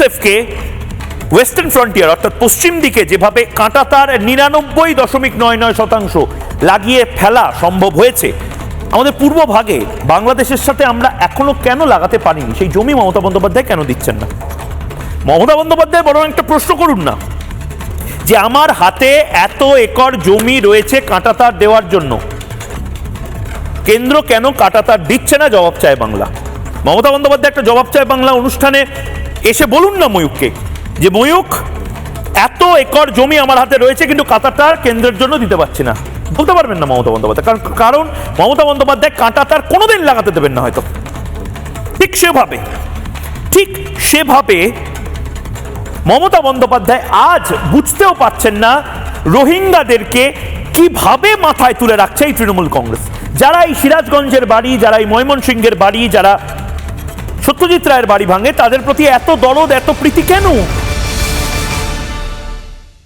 বিএসএফকে western frontier, অর্থাৎ পশ্চিম দিকে যেভাবে কাঁটাতার নিরানব্বই দশমিক নয় নয় শতাংশ লাগিয়ে ফেলা সম্ভব হয়েছে, আমাদের পূর্ব ভাগে বাংলাদেশের সাথে আমরা এখনও কেন লাগাতে পারিনি? সেই জমি মমতা বন্দ্যোপাধ্যায় কেন দিচ্ছেন না? মমতা বন্দ্যোপাধ্যায় বরং একটা প্রশ্ন করুন না, যে আমার হাতে এত একর জমি রয়েছে কাঁটাতার দেওয়ার জন্য, কেন্দ্র কেন কাঁটাতার দিচ্ছে না? জবাব চায় বাংলা। মমতা বন্দ্যোপাধ্যায় একটা জবাব চায় বাংলা অনুষ্ঠানে। এসে বলুন না ময়ূককে যে ময়ূক এত একর জমি আমার হাতে রয়েছে, কিন্তু কাঁটাতার কেন্দ্রের জন্য দিতে পারছি না। বলতে পারবেন না মমতা বন্দ্যোপাধ্যায়, কারণ কারণ মমতা বন্দ্যোপাধ্যায় কাঁটাতার কোনোদিন লাগাতে দেবেন না হয়তো। ঠিক সেভাবে ঠিক সেভাবে মমতা বন্দ্যোপাধ্যায় আজ বুঝতেও পারছেন না রোহিঙ্গাদেরকে কীভাবে মাথায় তুলে রাখছে এই তৃণমূল কংগ্রেস। যারা এই সিরাজগঞ্জের বাড়ি, যারা এই ময়মনসিংহের বাড়ি, যারা সত্যজিৎ রায়ের বাড়ি ভাঙে। তাদের প্রতি এত দরদ এত প্রীতি কেন?